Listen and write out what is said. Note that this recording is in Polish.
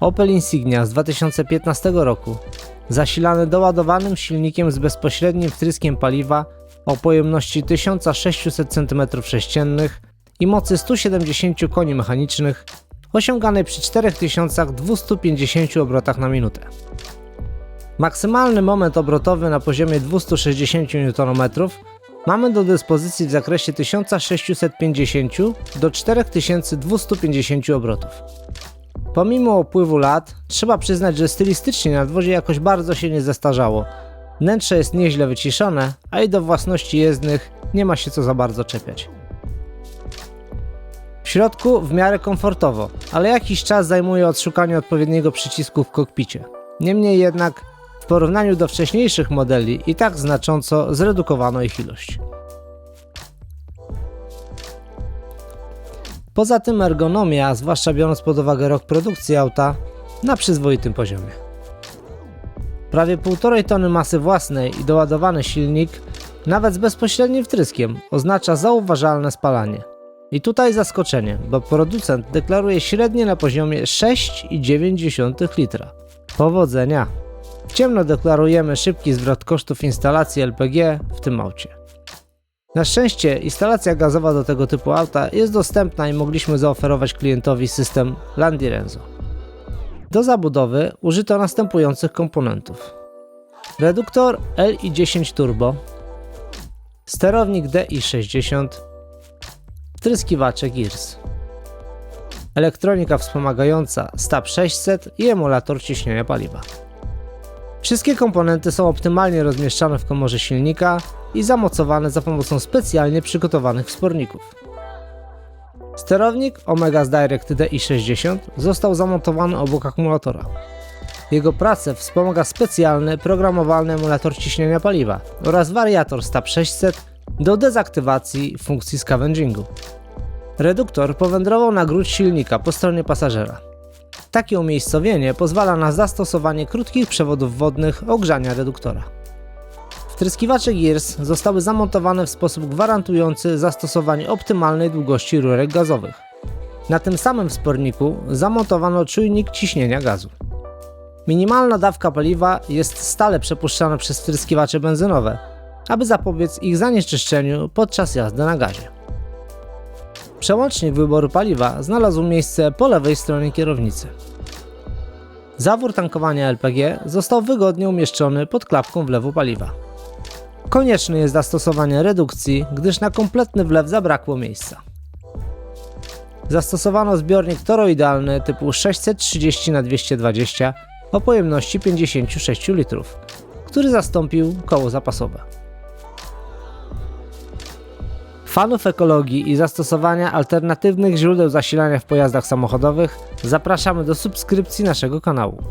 Opel Insignia z 2015 roku, zasilany doładowanym silnikiem z bezpośrednim wtryskiem paliwa o pojemności 1600 cm3 i mocy 170 koni mechanicznych, osiąganej przy 4250 obrotach na minutę. Maksymalny moment obrotowy na poziomie 260 Nm mamy do dyspozycji w zakresie 1650 do 4250 obrotów. Pomimo upływu lat, trzeba przyznać, że stylistycznie nadwozie jakoś bardzo się nie zestarzało. Wnętrze jest nieźle wyciszone, a i do własności jezdnych nie ma się co za bardzo czepiać. W środku w miarę komfortowo, ale jakiś czas zajmuje odszukanie odpowiedniego przycisku w kokpicie. Niemniej jednak, w porównaniu do wcześniejszych modeli i tak znacząco zredukowano ich ilość. Poza tym ergonomia, zwłaszcza biorąc pod uwagę rok produkcji auta, na przyzwoitym poziomie. Prawie 1,5 tony masy własnej i doładowany silnik, nawet z bezpośrednim wtryskiem, oznacza zauważalne spalanie. I tutaj zaskoczenie, bo producent deklaruje średnie na poziomie 6,9 litra. Powodzenia! Ciemno deklarujemy szybki zwrot kosztów instalacji LPG w tym aucie. Na szczęście instalacja gazowa do tego typu auta jest dostępna i mogliśmy zaoferować klientowi system Landirenzo. Do zabudowy użyto następujących komponentów. Reduktor LI10 Turbo, sterownik DI60, wtryskiwacze GIRS, elektronika wspomagająca STAP 600 i emulator ciśnienia paliwa. Wszystkie komponenty są optymalnie rozmieszczane w komorze silnika i zamocowane za pomocą specjalnie przygotowanych wsporników. Sterownik Omega Direct DI60 został zamontowany obok akumulatora. Jego pracę wspomaga specjalny programowalny emulator ciśnienia paliwa oraz wariator STAP 600 do dezaktywacji funkcji scavengingu. Reduktor powędrował na grudź silnika po stronie pasażera. Takie umiejscowienie pozwala na zastosowanie krótkich przewodów wodnych ogrzania reduktora. Wtryskiwacze GIRS zostały zamontowane w sposób gwarantujący zastosowanie optymalnej długości rurek gazowych. Na tym samym wsporniku zamontowano czujnik ciśnienia gazu. Minimalna dawka paliwa jest stale przepuszczana przez wtryskiwacze benzynowe, aby zapobiec ich zanieczyszczeniu podczas jazdy na gazie. Przełącznik wyboru paliwa znalazł miejsce po lewej stronie kierownicy. Zawór tankowania LPG został wygodnie umieszczony pod klapką wlewu paliwa. Konieczne jest zastosowanie redukcji, gdyż na kompletny wlew zabrakło miejsca. Zastosowano zbiornik toroidalny typu 630 na 220 o pojemności 56 litrów, który zastąpił koło zapasowe. Fanów ekologii i zastosowania alternatywnych źródeł zasilania w pojazdach samochodowych zapraszamy do subskrypcji naszego kanału.